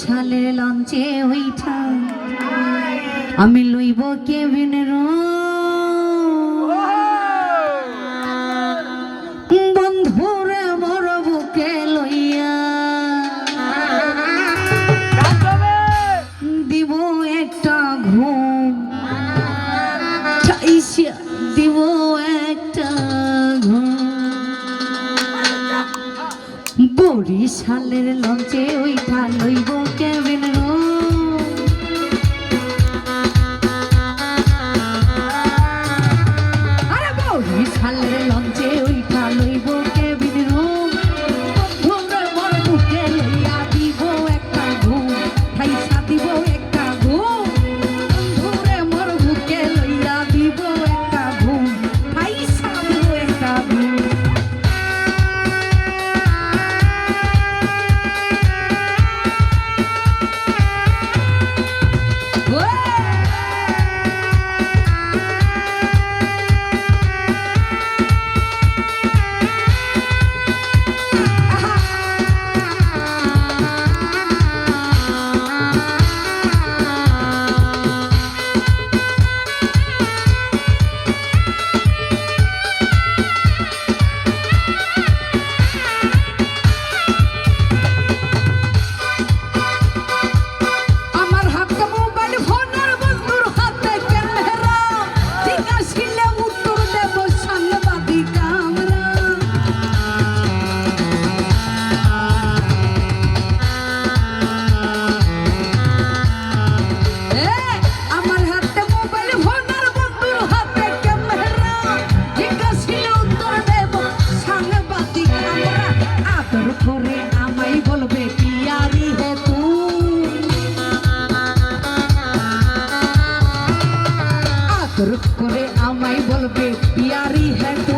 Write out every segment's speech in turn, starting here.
সালের লঞ্চে ওইঠা আমি লইব কেবিন বন্ধুরে মর বুকে লইয়া। একটা ঘুম। দিব বরিশালের লঞ্চে ওই ঠান্ডই বউ কেমন রোজ। happy.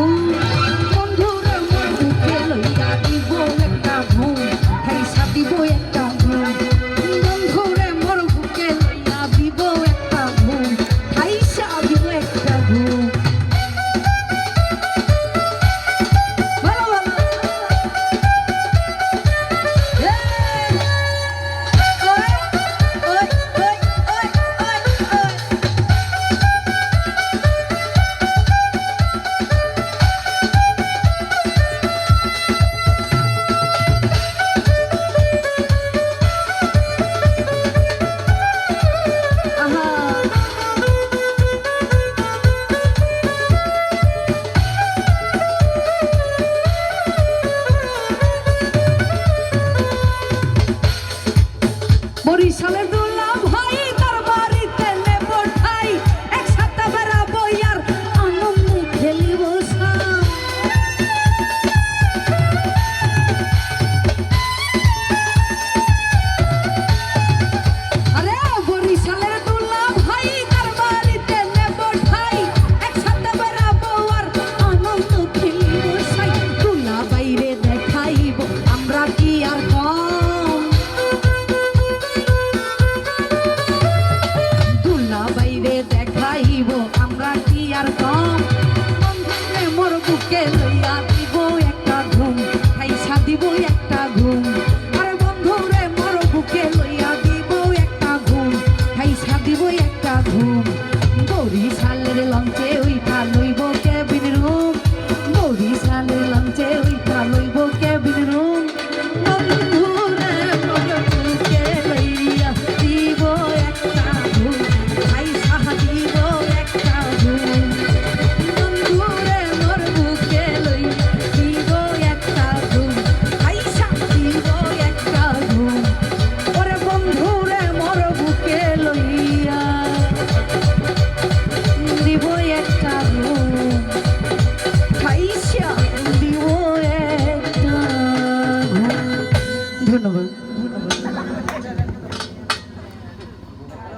বরিশালের These hang it along